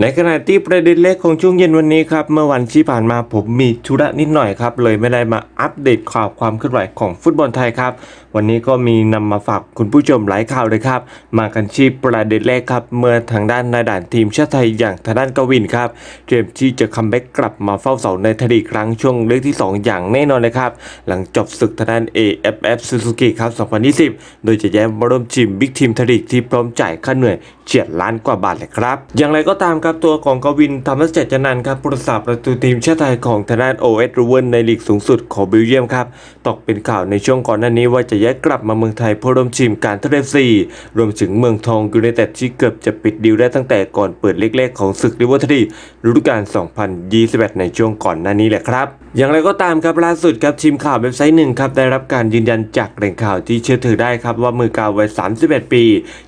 ในขณะที่ประเด็นเล็กของช่วงเย็นวันนี้ครับ เมื่อวันที่ผ่านมาผมมีธุระนิดหน่อยครับ เลยไม่ได้มาอัปเดตข่าวความเคลื่อนไหวของฟุตบอลไทยครับ วันนี้ก็มีนำมาฝากคุณผู้ชมหลายข่าวเลยครับ มากันที่ประเด็นแรกครับ เมื่อทางด้านนายด่านทีมชาติไทยอย่างทางด้านกวินครับเตรียมที่จะคัมแบ็กกลับมาเฝ้าเสาในทดีครั้งช่วงเล็กที่ 2 อย่างแน่นอนเลยครับ หลังจบศึกทางด้าน AFF Suzuki ครับ 2020 โดยจะแย้มมาร่วมทีมบิ๊กทีมทดีที่พร้อมจ่ายค่าเหนื่อยเฉียดล้านกว่าบาทเลยครับ อย่างไรก็ตามครับตัวของกวินธรรมเจจนันครับผู้รักษาประตูทีมชาติไทยของทางด้านโอเอสรูเวนในลีกสูงสุดของเบลเยียมครับตกเป็นข่าวในช่วงก่อนหน้านี้ว่าจะย้ายกลับมาเมืองไทยเพื่อร่วมทีมการทะเลซีรวมถึงเมืองทองยูไนเต็ดที่เกือบจะปิดดีลได้ตั้งแต่ก่อนเปิดเล็กๆของศึกลิเวอร์พูลฤดูกาล 2021 ในช่วงก่อนหน้านี้แหละครับ อย่างไรก็ตามครับล่าสุดครับทีมข่าวเว็บไซต์หนึ่งครับได้รับการยืนยันจากแหล่งข่าวที่เชื่อถือได้ครับว่ามือกาววัย 31 ปี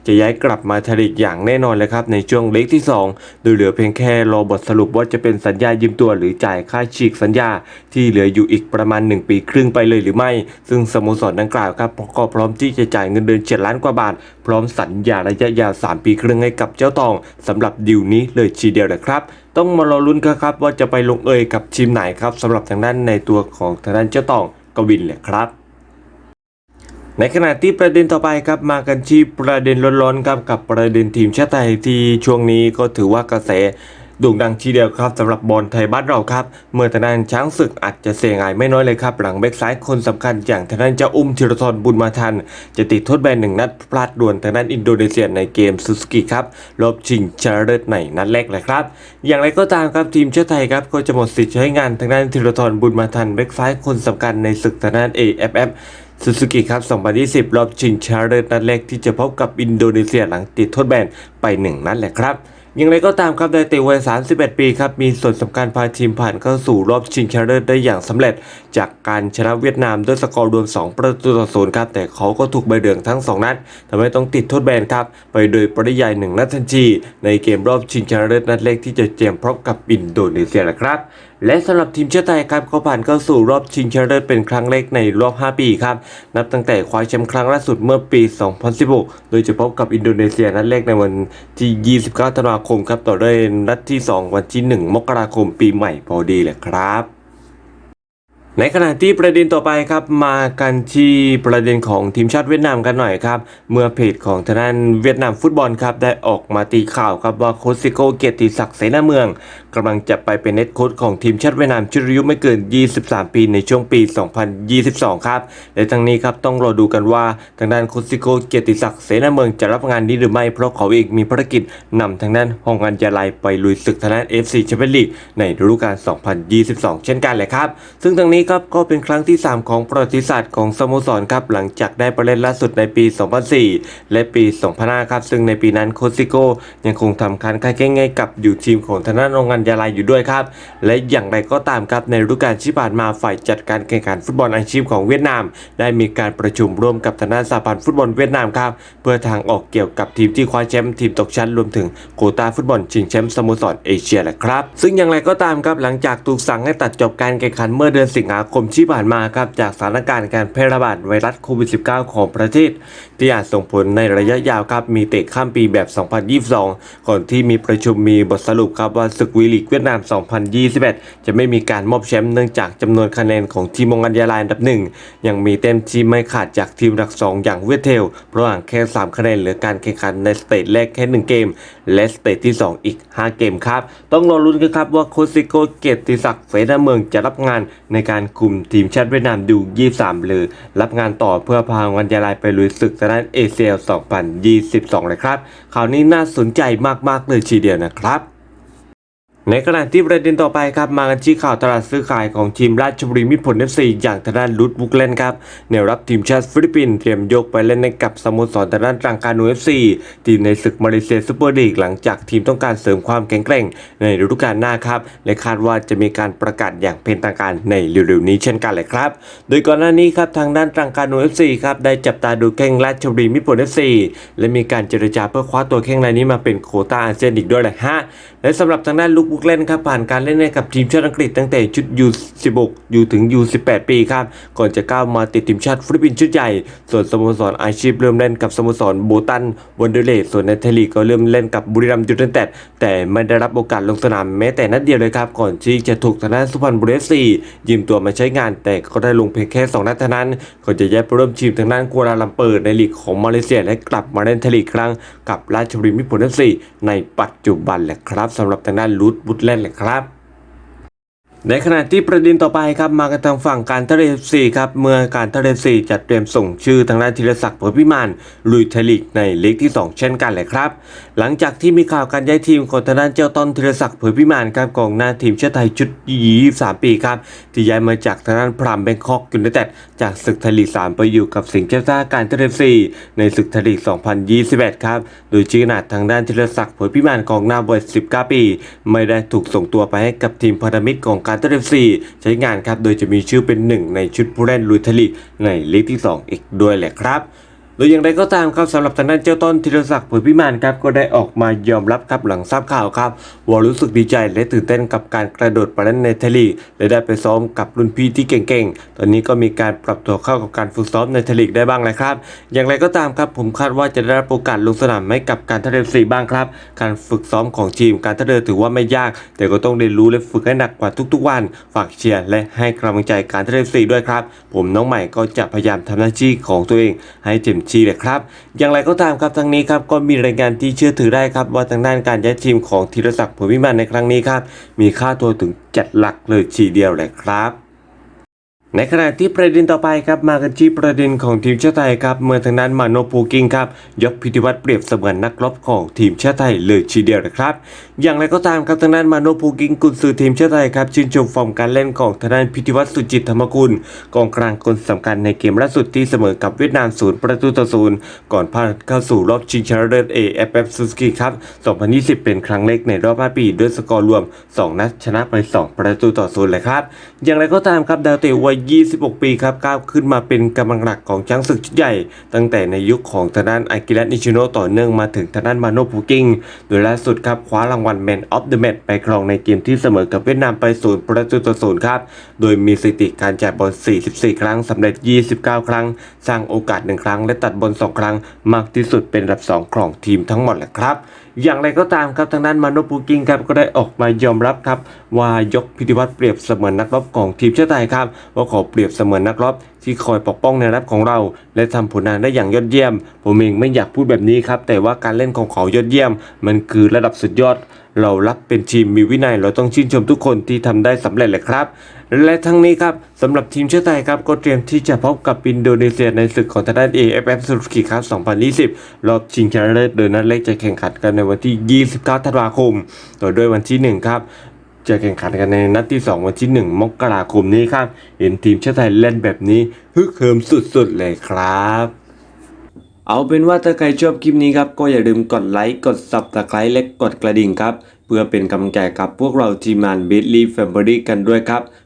จะย้ายกลับมาทลีกอย่างแน่นอนเลยครับในช่วงเล็กที่ 2 โดยเหลือเพียงแค่รอบทสรุปว่าจะเป็นสัญญายืมตัวหรือจ่ายค่าฉีกสัญญา ที่เหลืออยู่อีกประมาณ 1 ปีครึ่งไปเลยหรือไม่ ซึ่งสโมสรดังกล่าวครับก็พร้อมที่จะจ่ายเงินเดือนเจ็ดล้านกว่าบาท พร้อมสัญญาระยะยาว 3 ปีครึ่งให้กับเจ้าตองสำหรับดีลนี้เลยทีเดียวเลยครับ ต้องมารอลุ้นครับว่าจะไปลงเอยกับทีมไหนครับสำหรับทางด้านในตัวของทางด้านเจ้าตองกวินแหละครับในขณะที่ประเด็นต่อไปครับมากันที่ประเด็นร้อนๆครับกับประเด็นทีมชาติไทยที่ช่วงนี้ก็ถือว่ากระแส โด่งดังทีเดียวครับสำหรับบอลไทยบ้านเราครับ เมื่อทางด้านช้างศึกอาจจะเสียหายไม่น้อยเลยครับ หลังแบ็กซ้ายคนสำคัญอย่างทางด้านเจ้าอุ้มธีรทรบุญมาทัน จะติดโทษแบนหนึ่งนัดพลาดดวลทางด้านอินโดนีเซียในเกมซูซูกิครับรอบชิงชนะเลิศในนัดแรกเลยครับ อย่างไรก็ตามครับทีมชาติไทยครับก็จะหมดสิทธิ์ใช้งานทางด้านธีรทรบุญมาทันแบ็กซ้ายคนสำคัญในศึกทางด้าน AFF ซูซูกิครับ 2020 รอบชิงชนะเลิศนัดแรกที่จะพบกับอินโดนีเซียหลังติดโทษแบนไป 1 นัดแหละครับ อย่างไรก็ตามครับไดเตวัย 31 ปีครับมีส่วนสำคัญพาทีมผ่านเข้าสู่รอบชิงชนะเลิศได้อย่างสำเร็จ จากการชนะเวียดนามด้วยสกอร์รวม 2 ประตูต่อศูนย์ครับแต่เขาก็ถูกใบเหลืองทั้ง 2 นัดทำให้ต้องติดโทษแบนครับ ไปโดยปริยาย1นัดทันทีในเกมรอบชิงชนะเลิศนัดแรกที่จะเจมพบกับอินโดนีเซียแหละครับ และสำหรับทีมชาติไทยครับก็ผ่านเข้าสู่รอบชิงชนะเลิศเป็นครั้งแรกในรอบ 5 ปีครับ นับตั้งแต่คว้าแชมป์ครั้งล่าสุดเมื่อปี 2016 โดยจะพบกับอินโดนีเซียนัดแรกในวันที่ 29 ธันวาคมครับ ต่อด้วยนัดที่ 2 วันที่ 1 มกราคมปีใหม่พอดีเลยครับในขณะที่ประเด็นต่อไปครับมากันที่ประเด็นของทีมชาติเวียดนามกันหน่อยครับ เมื่อเพจของทางด้านเวียดนามฟุตบอลครับได้ออกมาตีข่าวครับว่าโค้ชซิโกเกียรติศักดิ์เสนาเมือง กำลังจะไปเป็นเน็ตโค้ชของทีมชาติเวียดนามชุดอายุไม่เกิน 23 ปีในช่วงปี 2022 ครับ และทั้งนี้ครับต้องรอดูกันว่าทางด้านโคซิโก้เกียรติศักดิ์เสนาเมืองจะรับงานนี้หรือไม่ เพราะเขาเองมีภารกิจนำทางด้านฮองอันยาไลไปลุยศึกทางด้าน FC แชมเปี้ยนลีกในฤดูกาล 2022 เช่นกันแหละครับ ซึ่งทางนี้ครับก็เป็นครั้งที่ 3 ของประวัติศาสตร์ของสโมสรครับหลังจากได้ไปเล่นล่าสุดในปี 2004 และปี 2005 ครับซึ่งในปีนั้นโคซิโก้ยังคงทำคันค่ายแข่งใกับอยู่ทีมของทางด้านโรงงานยาลายอยู่ด้วยครับ และอย่างไรก็ตามครับในฤดูกาลที่ผ่านมาฝ่ายจัดการแข่งขันฟุตบอลอาชีพของเวียดนาม ได้มีการประชุมร่วมกับทางด้านสหพันธ์ฟุตบอลเวียดนามครับเพื่อทางออกเกี่ยวกับทีมที่คว้าแชมป์ทีมตกชั้นรวมถึงโควต้าฟุตบอลชิงแชมป์สโมสรเอเชียแหละครับ ซึ่งอย่างไรก็ตามครับหลังจากถูกสั่งให้ตัดจบการแข่งขันเมื่อเดือนสิงหาคมที่ผ่านมาครับจากสถานการณ์การแพร่ระบาดไวรัสโควิด -19 ของประเทศ ที่อาจส่งผลในระยะยาวครับมีเตะข้ามปีแบบ 2022 ก่อนที่มีประชุมมีบทสรุปครับว่าศึกวีลีกเวียดนาม 2021 จะไม่มีการมอบแชมป์เนื่องจากจำนวนคะแนนของทีมมงกันยาลายอันดับหนึ่งยังมีเต็มที่ไม่ขาดจากทีมรักสองอย่างเวียดเทลเพราะห่างแค่ 3 คะแนนเหลือการแข่งขันในสเตจแรกแค่ 1 เกม และสเตจที่ 2 อีก 5 เกมครับ ต้องรอลุ้นกันครับว่าโคซิโกเกียรติศักดิ์เสนาเมืองจะรับงานในการคุมทีมชาติเวียดนามดู 23 หรือ รับงานต่อเพื่อพาวันยาลายไปลุยศึกทางด้านเอเชีย2022 เลยครับข่าวนี้น่าสนใจมากๆเลยทีเดียวนะครับ ในขณะที่ประเด็นต่อไปครับมากันที่ข่าวตลาดซื้อขายของทีมราชบุรีมิตรผลเอฟซีอย่างทางด้านลุดบุกเล่นครับแนวรับทีมชาติฟิลิปปินส์เตรียมยกไปเล่นในกับสโมสรทางด้านตรังกานูเอฟซีทีมในศึกมาเลเซียซูเปอร์ลีกหลังจากทีมต้องการเสริมความแข็งแกร่งในฤดูกาลหน้าครับและคาดว่าจะมีการประกาศอย่างเป็นทางการในเร็วๆนี้เช่นกันเลยครับ โดยก่อนหน้านี้ครับทางด้านตรังกานูเอฟซีครับได้จับตาดูแข้งราชบุรีมิตรผลเอฟซีและมีการเจรจาเพื่อคว้าตัวแข้งรายนี้มาเป็นโคต้าอาเซียนอีกด้วยแหละฮะและสำหรับทางด้านลุกุกเล่นครับผ่านการเล่นให้กับทีมชาติอังกฤษตั้งแต่ชุด U16 อยู่ถึง U18 ปีครับ ก่อนจะก้าวมาติดทีมชาติฟิลิปปินส์ชุดใหญ่ ส่วนสโมสรอาชีพเริ่มเล่นกับสโมสรโบตันวันเดอร์เลสส่วนในไทลีก็เริ่มเล่นกับบุรีรัมย์ยูไนเต็ดแต่ไม่ได้รับโอกาสลงสนามแม้แต่นัดเดียวเลยครับ ก่อนที่จะถูกทางด้านสุพรรณบุรีซียืมตัวมาใช้งาน แต่ก็ได้ลงเพียงแค่สองนัดเท่านั้นก่อนจะย้ายไปร่วมทีมทางด้านกัวลาลัมเปอร์ในลีกของมาเลเซียและกลับมาเล่นทลีครั้งกับราชบุรีมิตรผลเอฟซีในปัจจุบันแหละครับสำหรับทางด้านลูดบุตแลนด์แหละครับ ในขณะที่ประเด็นต่อไปครับมากันทางฝั่งการทะเลซีครับเมื่อการทะเลซีจัดเตรียมส่งชื่อทางด้านธีรศักดิ์เผยพิมานลุยไทยลีกในลีกที่ 2 เช่นกันเลยครับ หลังจากที่มีข่าวการย้ายทีมของทางด้านเจ้าต้นธีรศักดิ์เผยพิมานครับกองหน้าทีมชาติไทยชุด 23 ปีครับที่ย้ายมาจากทางด้านพรามแบงคอกยูไนเต็ดจากศึกไทยลีก 3 ไปอยู่กับสิงห์เจ้าท่าการทะเลซีในศึกไทยลีก 2021 ครับโดยชี้ขนาดทางด้านธีรศักดิ์เผยพิมานกองหน้าวัย19 ปี ไม่ได้ถูกส่งตัวไปให้กับทีมพันธมิตรของการทะเลซีใช้งานครับ โดยจะมีชื่อเป็นหนึ่งในชุดผู้เล่นลุยทลิกในลีกที่ 2 อีกด้วยแหละครับ โดยอย่างไรก็ตามครับสำหรับทางด้านเจ้าต้นธีรศักดิ์เผยพิมานครับก็ได้ออกมายอมรับครับหลังทราบข่าวครับว่ารู้สึกดีใจและตื่นเต้นกับการกระโดดไปเล่นในไทยลีกและได้ไปซ้อมกับรุ่นพี่ที่เก่งๆ ตอนนี้ก็มีการปรับตัวเข้ากับการฝึกซ้อมในไทยลีกได้บ้างแล้วครับ อย่างไรก็ตามครับผมคาดว่าจะได้รับโอกาสลงสนามให้กับการท่าเรือสีบ้างครับ การฝึกซ้อมของทีมการท่าเรือถือว่าไม่ยาก แต่ก็ต้องเรียนรู้และฝึกให้หนักกว่าทุกๆวัน ฝากเชียร์และให้กำลังใจการท่าเรือสีด้วยครับ ผมน้องใหม่ก็จะพยายามทำหน้าที่ของตัวเองให้เต็มที่เลยครับ อย่างไรก็ตามครับทั้งนี้ครับก็มีรายงานที่เชื่อถือได้ครับว่าทางด้านการย้ายทีมของธีรศักดิ์ผยพิมานในครั้งนี้ครับมีค่าตัวถึงจัดหลักเลยทีเดียวเลยครับ ในขณะที่ประเด็นต่อไปครับมากันที่ประเด็นของทีมชาติไทยครับเมื่อทางด้นมาโนปูกิงครับยกพิธีวัตรเปรียบเสมือนนักรบของทีมชาติไทยเลยทีเดียวนะครับ อย่างไรก็ตามครับทางด้นมาโนปูกิงกุนซือทีมชาติไทยครับชื่นชมฟอร์มการเล่นของทางด้นพิธีวัตรสุจิตธรรมกุลกองกลางคนสำคัญในเกมล่าสุดที่เสมอกับเวียดนามศูนย์ประตูต่อศูนย์ก่อนผ่านเข้าสู่รอบชิงชนะเลิศ AFF Suzuki ครับ2020 เป็นครั้งเล็กในรอบ5ปีด้วยสกอร์รวม 2 นัดชนะไป 2 ประตูต่อศูนย์เลยครับอย่างไรก็ตามครับดาวเตะวัย26 ปีครับก้าวขึ้นมาเป็นกำลังหลักของช้างศึกชุดใหญ่ ตั้งแต่ในยุคของทางด้านอากิระนิชิโนต่อเนื่องมาถึงทางด้านมาโนปูกิงโดยล่าสุดครับคว้ารางวัล Man of the Match ไปครองในเกมที่เสมอกับเวียดนามไปศูนย์ประตูต่อศูนย์ครับ โดยมีสถิติการจ่ายบอล 44 ครั้งสำเร็จ 29 ครั้ง สร้างโอกาส 1 ครั้ง และตัดบอล2ครั้ง มากที่สุดเป็นอันดับ 2 ของทีมทั้งหมดแหละครับ อย่างไรก็ตามครับทางด้านมาโนปูกิงครับก็ได้ออกมายอมรับครับ ว่ายกพิธีวัตรเปรียบเสมือนนักรบของทีมชาติไทยครับ ว่าขอเปรียบเสมือนนักรบที่คอยปกป้องแนวรับของเรา และทำผลงานได้อย่างยอดเยี่ยม ผมเองไม่อยากพูดแบบนี้ครับ แต่ว่าการเล่นของเขายอดเยี่ยม มันคือระดับสุดยอด เรารับเป็นทีมมีวินัยเราต้องชื่นชมทุกคนที่ทำได้สำเร็จเลยครับ และทั้งนี้ครับสำหรับทีมชาติไทยครับก็เตรียมที่จะพบกับอินโดนีเซียในศึกของทางด้าน AFF สุรุกิครับ2020 รอบชิงชนะเลิศโดยนัดแรกจะแข่งขันกันในวันที่ 29 ธันวาคม ต่อด้วยวันที่ 1 ครับ จะแข่งขันกันในนัดที่ 2 วันที่ 1 มกราคมนี้ครับ เห็นทีมชาติไทยเล่นแบบนี้ฮึกเหิมสุดๆเลยครับเอาเป็นว่าถ้าใครชอบคลิปนี้ครับ ก็อย่าลืมกดไลค์ กด subscribe และกดกระดิ่งครับ เพื่อเป็นกำลังใจกับพวกเราทีมงาน b i t l y Family กันด้วยครับ